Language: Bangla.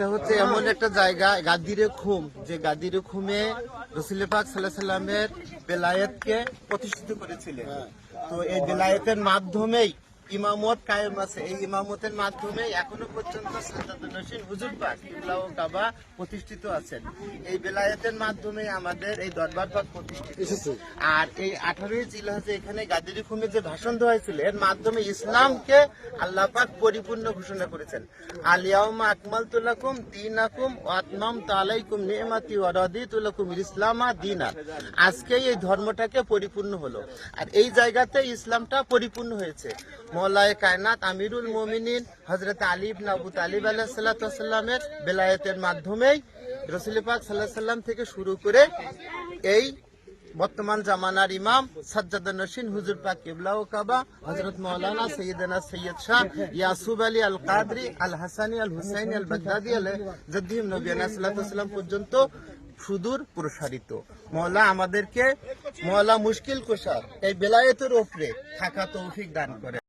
এটা হচ্ছে এমন একটা জায়গা, গাদিরে খুম, যে গাদিরে খুমে রসুল পাক সাল্লাহ সাল্লামের বেলায়েতকে প্রতিষ্ঠিত করেছিলেন। তো এই বেলায়েতের মাধ্যমেই ইমামত কায়েম আছে। এই ইমামতের মাধ্যমে এখনও পর্যন্ত সাজ্জাদুল হোসেন হুজুর পাক কিবলা কাবা প্রতিষ্ঠিত আছেন। এই বেলায়েতের মাধ্যমে আমাদের এই দরবার পাক প্রতিষ্ঠিত। আর এই আঠারোই জিলহাজে এখানে গাদিরি খুমে যে ভাষণ দেওয়া হয়েছিল এর মাধ্যমে ইসলামকে আল্লাহ পাক পরিপূর্ণ ঘোষণা করেছেন। আলিয়াউমা আকমাল তুলাকুম দিন আকুম আতমাম তালাইকুম নিয়মাতি ওয়ারাদি তুলাকুম ইসলামা দিনা। আজকে এই ধর্মটাকে পরিপূর্ণ হলো। আর এই জায়গাতে ইসলামটা পরিপূর্ণ হয়েছে। মৌলায় কায়নাত আমিরুল মোমিনিন হজরত আলী নাবু তালিব আলাহিসাল্লামের বেলায়েতের মাধ্যমেই রসুল পাক সাল্লাহ সাল্লাম থেকে শুরু করে এই বর্তমান জামানার ইমাম সাজ্জাদ নসিন হুজুর পাক কিবলা ও কাবা হজরত মৌলানা সৈয়দনা সৈয়দ শাহ ইয়াসুব আলী আল কাদরি আল হাসানি আল হুসাইন আল বাগদাদি আল জদ্দিম নবী সাল্লাম পর্যন্ত সুদূর প্রসারিত। মৌলা আমাদেরকে, মৌলা মুশকিল কোষার এই বেলায়েতের ওপরে থাকা তৌফিক দান করে